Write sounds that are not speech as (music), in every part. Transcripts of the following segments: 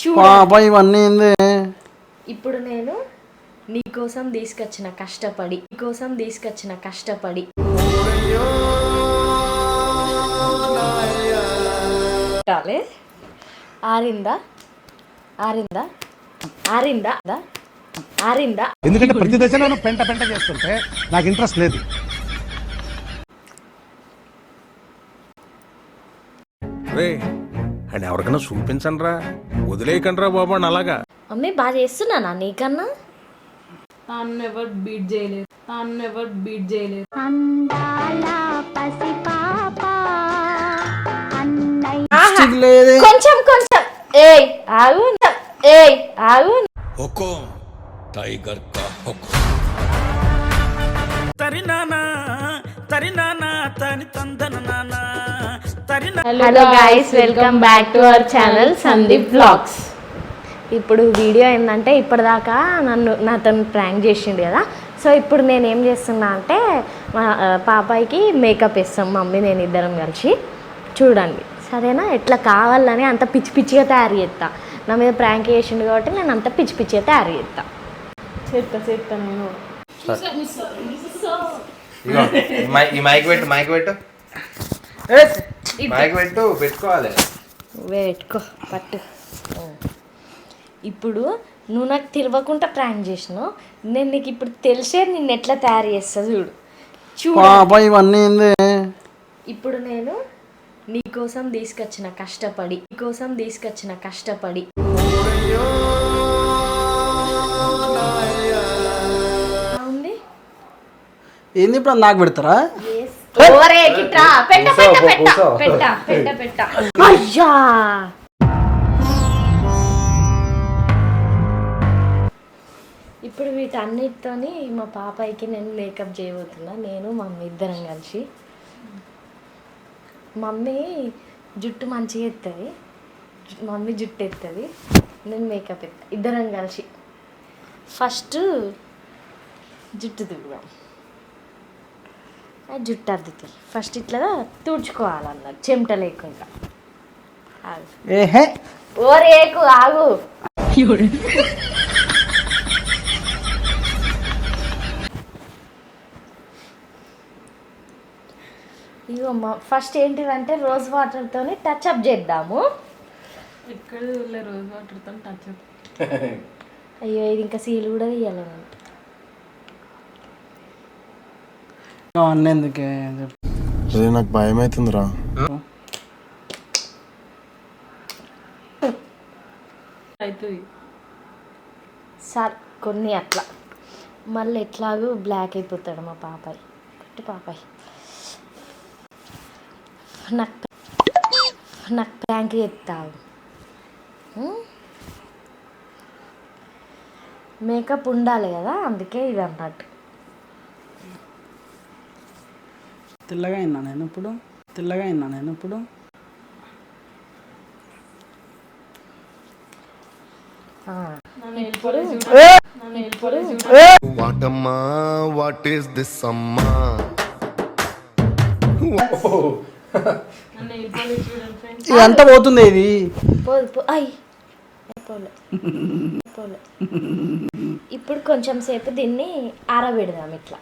చూడు. పాప ఇవన్నీ ఏంది? ఇప్పుడు నేను నీకోసం తీసుకొచ్చిన కష్టపడి నీకోసం తీసుకొచ్చిన కష్టపడి. ఆరిందా? ఆరిందా? ఆరిందా? దా? ఆరిందా? ఎందుకంటే ప్రతి దశలోనూ పెంట పెంట చేస్తుంటే నాకు ఇంట్రెస్ట్ లేదు. రే అని ఎవరికైనా చూపించండి రా బాబు అని అలాగా. మమ్మీ బాగా చేస్తున్నానా నీకన్నా? తాను ఎవరు బీట్ చేయలేదు. తాను ఎవరు బీట్ చేయలేదు కొంచెం కొంచెం. ఏ ఆగు. ఏ ఆగు. టైగర్ కా తరినానా తరినానా తని తంద hello guys welcome back to our channel Sandeep blogs ఇప్పుడు వీడియో ఏంటంటే ఇప్పటిదాకా నన్ను నాతో ప్రాంక్ చేసిండు కదా. సో ఇప్పుడు నేను ఏం చేస్తున్నా అంటే మా పాపాయికి మేకప్ వేస్తాం మమ్మీ నేను ఇద్దరం కలిసి. చూడండి. సరేనా? ఎట్లా కావాలని అంత పిచ్చి పిచ్చిగా తయారు చేస్తా. నా మీద ప్రాంక్ చేసిండు కాబట్టి నేను అంత పిచ్చి పిచ్చిగా తయారు చేస్తా. చేస్తా చేస్తా నేను. ఈ మైక్ పెట్టు మైక్ పెట్టు. పెట్టు పెట్టుకోవాలి. పెట్టుకో పట్టు. ఇప్పుడు నువ్వు నాకు తెలియకుండా ప్రాంక్ చేసినావు. నేను నీకు ఇప్పుడు తెలిసే నిన్ను ఎట్లా తయారు చేస్తా చూడు. చూడు. ఇవన్నీ ఇప్పుడు నేను నీకోసం తీసుకొచ్చిన కష్టపడి నీకోసం తీసుకొచ్చిన కష్టపడి. ఉంది ఏంది ఇప్పుడు నాకు పెడతారా? పెట్ట పెట్ట పెట్ట కూసో. పెట్ట పెట్ట పెట్ట. అయ్యా! ఇప్పుడు వీటన్నిటితోని మా పాపాయికి నేను మేకప్ చేయబోతున్నా. నేను మమ్మీ ఇద్దరం కలిసి. మమ్మీ జుట్టు మంచిగా ఎత్తుంది. మమ్మీ జుట్టు ఎత్తుంది. నేను మేకప్ ఎత్తా. ఇద్దరం కలిసి. ఫస్ట్ జుట్టు ఆ జుట్టు అద్దుతాయి ఫస్ట్ ఇట్లా తుడుచుకోవాలన్నారు చెమట లేకుండా. ఆగు. ఏహే. ఓ రేకు ఆగు. ఇగో ఫస్ట్ ఏంటిదంటే రోజ్ వాటర్తోని టచ్ అప్ చేద్దాము. ఎక్కడ చూడలే రోజు వాటర్తో టచ్ అయ్యో ఇది ఇంకా సీల్ కూడా తీయాలి. అదే నాకు భయం అవుతుందిరా అవుతుంది. సార్ కొన్ని అట్లా. మళ్ళీ ఎట్లాగూ బ్లాక్ అయిపోతాడు మా పాపాయ్. పుట్టి పాపాయ్. నాకు నాకు ప్రాంక్ చెప్తావు మేకప్ ఉండాలి కదా అందుకే ఇది అన్నట్టు. తెల్లగా అయినా నేను ఇప్పుడు? తెల్లగా అయినా నేను ఇప్పుడు? వాటమ్మా వాట్ ఈస్ దిస్ అమ్మా? ఇదంతా పోతుంది ఇది. పోదు పో అయ్. పోలే పోలే. (laughs) ఇప్పుడు కొంచెం సేపు దీన్ని ఆరబెడదాం ఇట్లా.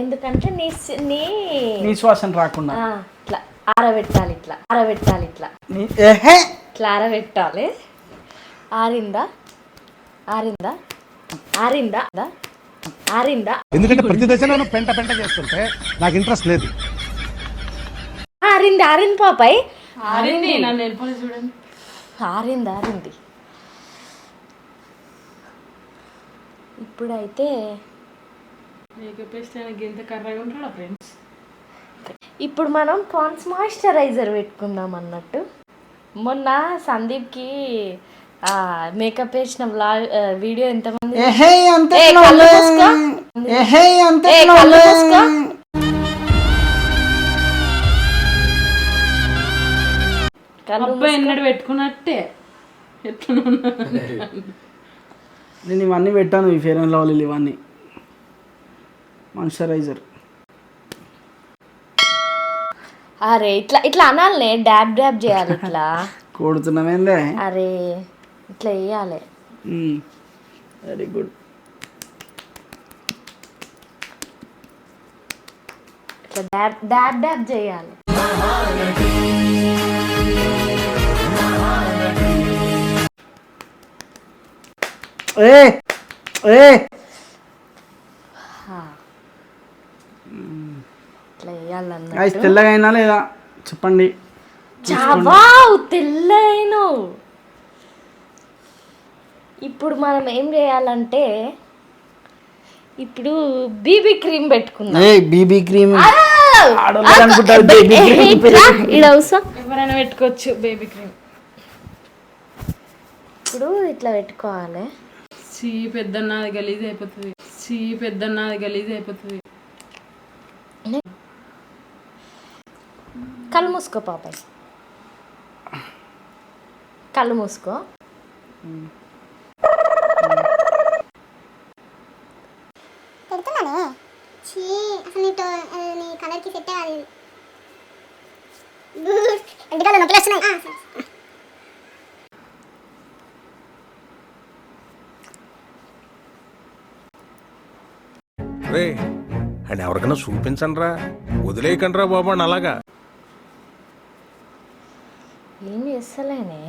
ఎందుకంటే నీ నీ నీ శ్వాసన రాకుండా. ఇట్లా ఆరబెట్టాలి ఇట్లా ఆరబెట్టాలి ఇట్లా. ఇట్లా ఆరబెట్టాలి. ఆరిందా? ఆరిందా? ఆరిందా? ఆరిందా? ఎందుకంటే ప్రతి దశలోనూ పెంట పెంట చేస్తుంటే నాకు ఇంట్రెస్ట్ లేదు. ఆరింది ఆరింది పాపాయ్ ఆరింది. నన్ను వెళ్ళిపోయి చూడండి. ఆరింది ఆరింది. ఇప్పుడైతే మేకప్ ఎంత కర్రగా ఉంటాడా ఫ్రెండ్స్ ఇప్పుడు మనం పాన్స్ మాయిశ్చరైజర్ పెట్టుకుందాం అన్నట్టు. మొన్న సందీప్కి ఆ, మేకప్ వేసిన వ్లాగ్ వీడియో ఎంతమంది ఎన్నడు పెట్టుకున్నట్టే. నేను ఇవన్నీ పెట్టాను ఈ ఫేర్ అండ్ లవ్లీ ఇవన్నీ. మాయిశ్చరైజర్ అరే ఇట్లా ఇట్లా అనాలనే డాబ్ డాబ్ చేయాలి ఇట్లా. (laughs) కొడుతున్నామేందే అరే ఇట్లా వేయాలి వెరీ గుడ్ ఇట్లా డాబ్ డాబ్ డాబ్ చేయాలి. ఏ ఏ గైస్ తెల్లగా అయినా లేదా? చెప్పండి. చావావ్ తెల్లైను ఇప్పుడు మనం ఏం చేయాలంటే ఇప్పుడు బీబీ క్రీమ్ పెట్టుకుందాం. ఏ బీబీ క్రీమ్. అనుకుంటారు అవసరం ఎవరైనా పెట్టుకోవచ్చు బేబీ క్రీమ్. ఇప్పుడు ఇట్లా పెట్టుకోవాలి. సి పెద్దన్నది గలీజ్ అయిపోతుంది. సి పెద్దన్నది గలీజ్ అయిపోతుంది. కళ్ళు మూసుకో పాపాయ్ కళ్ళు మూసుకో. పెడుతున్నానే? చీ అసలు నీ టో నీ కలర్కి సెట్ అవ్వాలి. ఎంటికల్లో నొప్పులు వస్తున్నాయి. ఆ, సరే, సరే. రే అండ్ ఎవరికైనా చూపించండి రా వదిలేయకండి రా బాబు అని అలాగా ఏం చేస్తలేనే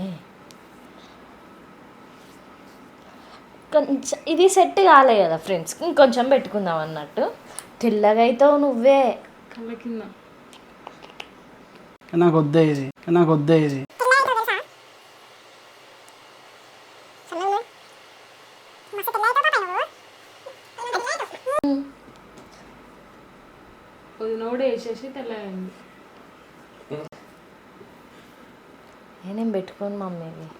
కొంచెం ఇది సెట్ కాలే కదా ఫ్రెండ్స్. ఇంకొంచెం పెట్టుకుందాం అన్నట్టు. తెల్లగా అవుతావు నువ్వే. కళ్ళ కింద. నాకు వద్దే ఇది. నాకు వద్దే ఇది. తెల్లగా వేసేసి నేనేం పెట్టుకోను వంటే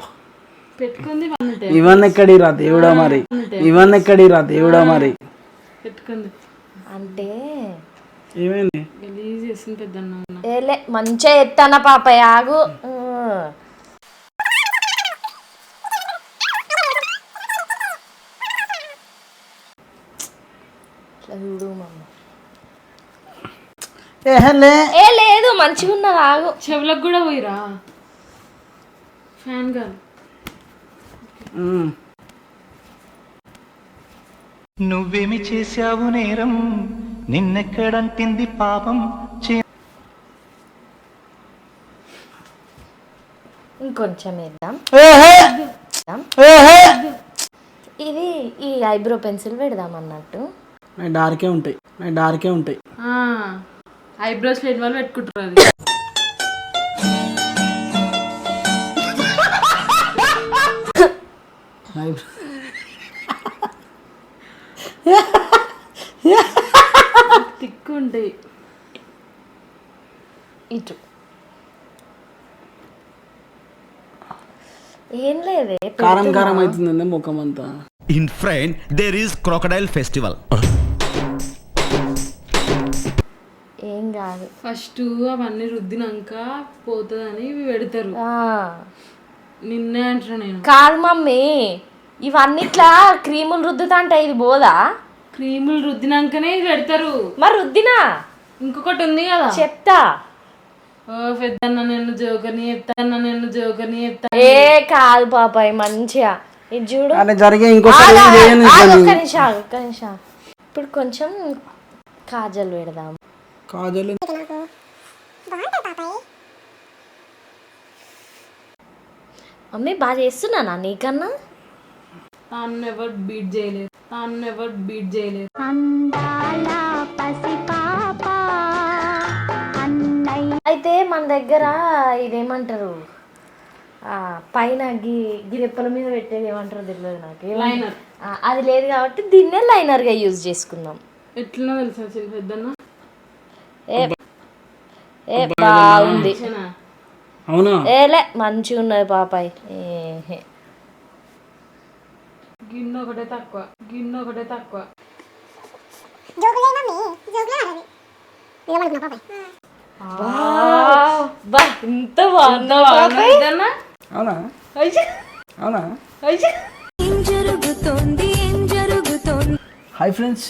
ఇవన్నీ ఎక్కడి రా దేవుడా మరి? ఇవన్నీ ఎక్కడి రా దేవుడా మరి? పెట్టుకుంది. అంటే ఏమైంది? గలీజ్ చేసింది పెద్దన్న ఏలే మంచిగా ఎత్తాన పాపయ్య ఆగు. చూడు మమ్మ. ఏ లేదు మంచిగా ఉన్నది ఆగు. చెవులకు కూడా పోయిరా? ఫ్యాన్ మ్మ్. నువ్వేమి చేశావు నేరం? నిన్నెక్కడంటింది పాపం? చే ఇంకొంచెం వేద్దాం. ఏహే! వేద్దాం. ఏహే! ఇది ఈ ఐబ్రో పెన్సిల్ పెడదాం అన్నట్టు. డార్కే ఉంటాయి. డార్కే ఉంటాయి. ఐబ్రోస్ లేని వాళ్ళు పెట్టుకుంటారు అది తిక్కు ఉంటాయి ఇటు. ఏం లేదే కారం కారం అవుతుంది ముఖం అంతా. ఇన్ ఫ్రైన్ దేర్ ఈస్ క్రొకడైల్ ఫెస్టివల్ ఏం కాదు. ఫస్ట్ అవన్నీ రుద్దినాక పోతుందని ఇవి పెడతారు. ఆ. నిన్నే అంటున్నా నేను. కాదు మమ్మీ ఇవన్నీ ఇట్లా క్రీములు రుద్దుతా ఇది బోదా? క్రీములు రుద్దినాకనే పెడతారు. మరి రుద్దినా? ఇంకొకటి ఉంది కదా. చెప్తా. ఓ పెద్దన్న నేను జోకర్ని చెప్తాన్న నేను జోకర్ని చెప్తా. ఏ కాదు పాపాయ్ మంచిగా. ఇది చూడు. అలా జరిగే ఇంకోసారి ఏం ఆగు, ఒక్క నేను. నిమిషం ఆగు, ఒక్క నిమిషం. ఆగు. ఇప్పుడు కొంచెం కాజల్ పెడదాం. కాజల్ మమ్మీ బాగా చేస్తున్నానా నీకన్నా? తాను ఎవరు బీట్ చేయలేరు తాను ఎవరు బీట్ చేయలేరు అయితే మన దగ్గర ఇదేమంటారు? ఆ, పైన గి గిరెప్పల మీద పెట్టేది ఏమంటారు తెలియదు నాకు? లైనర్ అది లేదు కాబట్టి దీన్నే లైనర్గా యూజ్ చేసుకుందాం. ఎట్లనో తెలుసా చిన్న పెద్దన్న? ఏ ఏ బాగుంది. అవునా? ఏలే మంచిగా ఉన్నది పాపాయ్ ఏహే. గిన్నె ఒకటే తక్కువ గిన్నె ఒకటే తక్కువ. జోకులే మమ్మీ జోకులే ఆడాలి నిజమనుకున్నా పాపాయ్ వావ్, బా ఇంత బాగున్నావు పాపాయ్ పెద్దన్న అవునా? అయ్యో, అవునా? అయ్యో. హాయ్ ఫ్రెండ్స్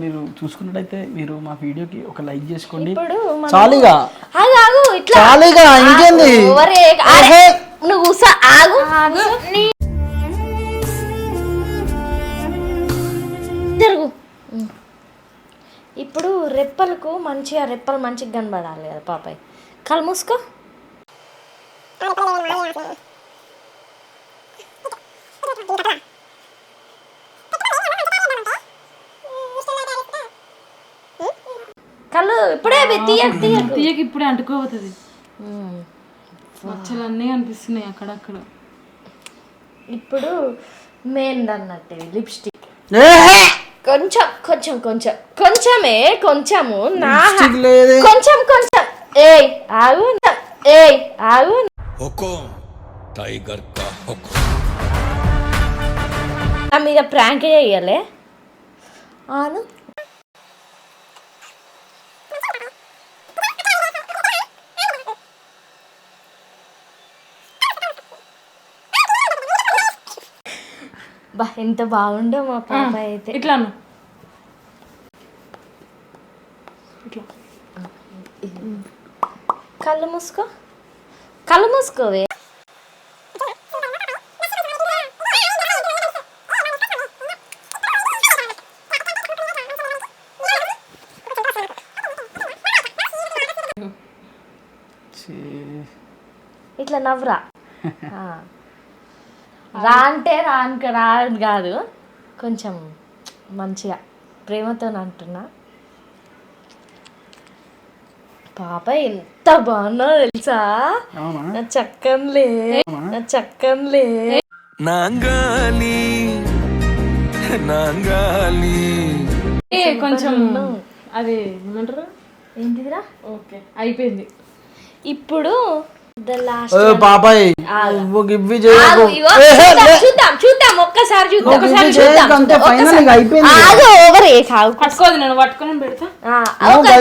మీరు చూసుకున్నట్టయితే మీరు మా వీడియోకి ఒక లైక్ చేసుకోండి. ఇప్పుడు మనం- చాలుగా. ఆగు ఆగు ఇట్లా. చాలుగా ఇంకేంది? ఓవరే నువ్వు కూసో, ఆగు. రెప్పలకు మంచిగా రెప్పలు మంచిగా కనబడాలి కదా పాపాయ్ కళ్ళు మూసుకో. కళ్ళు ఇప్పుడే తీయకు తీయకు తీయకి ఇప్పుడే అంటుకోబోతుంది. మచ్చలన్నీ అనిపిస్తున్నాయి అక్కడక్కడ. ఇప్పుడు మెయిన్ అన్నట్టు లిప్స్టిక్. కొంచెం కొంచెం కొంచెం. కొంచెమే కొంచెము నా కొంచెం కొంచెం. ఏయ్ ఆగు. ఏయ్ ఆగు. టైగర్ కా నా మీద ప్రాంక్ చేయలే. ఆను బా ఎంత బాగుండో మా పాప అయితే. ఇట్లా అను. కళ్ళు మూసుకో కళ్ళు మూసుకోవే ఇట్లా నవ్వురా. (laughs) రా అంటే రా కాదు. కొంచెం మంచిగా ప్రేమతో అంటున్నా. పాప ఎంత బాగున్నా తెలుసా? నా చక్కన్లే నా చక్కన్లే నాంగాలి నాంగాలి. ఏ కొంచెం అది ఏమంటారు? ఏంటిదిరా? ఓకే అయిపోయింది. ఇప్పుడు నువ్వు ఇవ్వి చేయకు చూద్దాం చూద్దాం ఒక్కసారి చూద్దాం చూద్దాం ఫైనల్ అయిపోయింది ఆగు ఓవర్ ఏ పట్టుకోదు నేను పట్టుకొని పెడతా ఆ,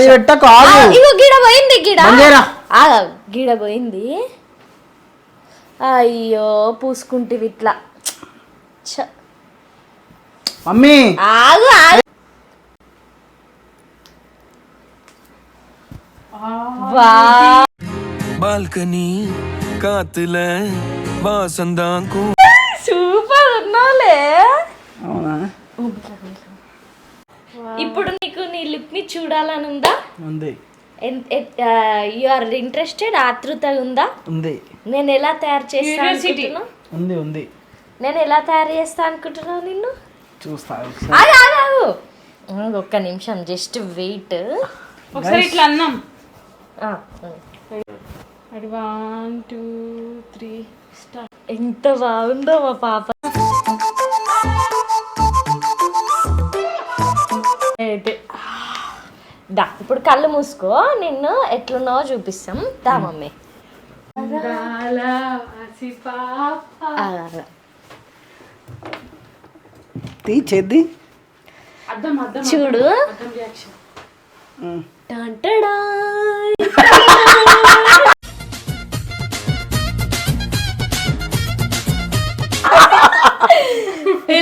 పెట్ట కాదు ఇగో గిడ పోయింది గిడ గిడ పోయింది అయ్యో పూసుకుంటివి ఇట్లా. మమ్మీ ఆగు ఆగు వా బాల్కనీ కాతుల వాసందాంకు. సూపర్ ఉన్నావులే. అవునా? ఇప్పుడు నీకు నీ లిప్ని చూడాలని ఉందా? ఉంది. యు ఆర్ ఇంట్రెస్టెడ్ ఆతృత ఉందా? ఉంది. నేను ఎలా తయారు చేస్తా అనుకుంటున్నా ఉంది ఉంది. నేను ఎలా తయారు చేస్తా అనుకుంటున్నావు నిన్ను? చూస్తా ఆగు, ఆగు, ఆగు. ఆగు, ఒక్క నిమిషం జస్ట్ వెయిట్ ఒకసారి ఇట్లా అన్నాం. అది వన్ టూ త్రీ స్టార్ట్ ఎంత బాగుందో మా పాప. అయితే, దా ఇప్పుడు కళ్ళు మూసుకో. నిన్ను ఎట్లున్నావో చూపిస్తాం. దా మమ్మీ. ఆ, అలా. తీ చేద్ది. అర్థం అర్థం చూడు. (laughs)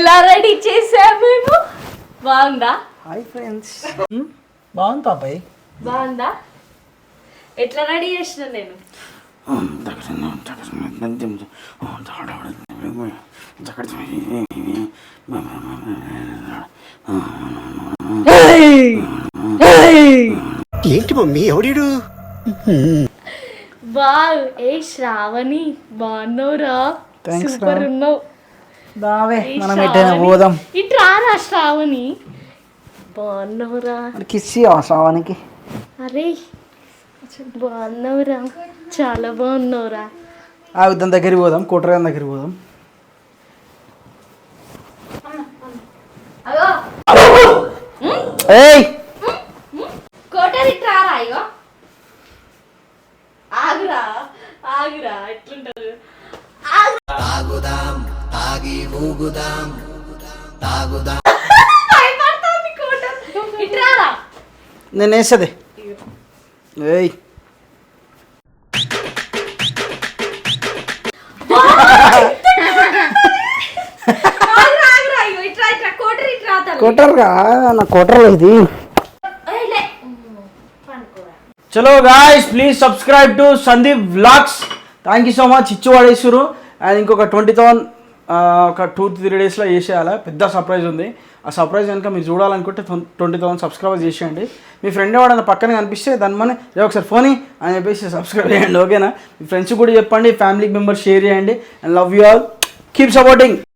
ఇలా రెడీ చేసాము మేము? బాగుందా? హాయ్ ఫ్రెండ్స్ బాగుంది పాపాయ్ బాగుందా? ఎట్లా రెడీ చేసిన నేను? ఏంటి మమ్మీ ఎవడీడు? వావ్ ఏ శ్రావణి బాగున్నావురా? సూపర్. ఉన్నావు. ఏ మనం ఎట్టైనా శ్రావణి. పోదాం ఇటు రారా శ్రావణి బాగున్నావురా మరి కిస్ శ్రావానికి అరే బాగున్నావురా చాలా బాగున్నావురా ఆ దాని దగ్గరికి పోదాం కోటరగాని దగ్గరికి పోదాం ఏయ్ కోటరి ఇట్రా తల్లి కోటర్గా నా కోటర్లో ఇది ఏయ్. పండుకోరా చలో guys please subscribe to Sandeep vlogs thank you so much ఇచ్చి వాడేశ్వరు అండ్ ఇంకొక ట్వంటీ థౌసండ్ ఒక టూ త్రీ డేస్లో చేసేయాలి పెద్ద సర్ప్రైజ్ ఉంది ఆ సర్ప్రైజ్ కనుక మీరు చూడాలనుకుంటే ట్వంటీ థౌసండ్ సబ్స్క్రైబర్ చేసేయండి. మీ ఫ్రెండ్ ఎవడన్నా పక్కన కనిపిస్తే దాని మన రే ఒకసారి ఫోన్ అని చెప్పేసి సబ్స్క్రైబ్ చేయండి ఓకేనా? మీ ఫ్రెండ్స్ కూడా చెప్పండి ఫ్యామిలీ మెంబర్స్ షేర్ చేయండి and love you all keep supporting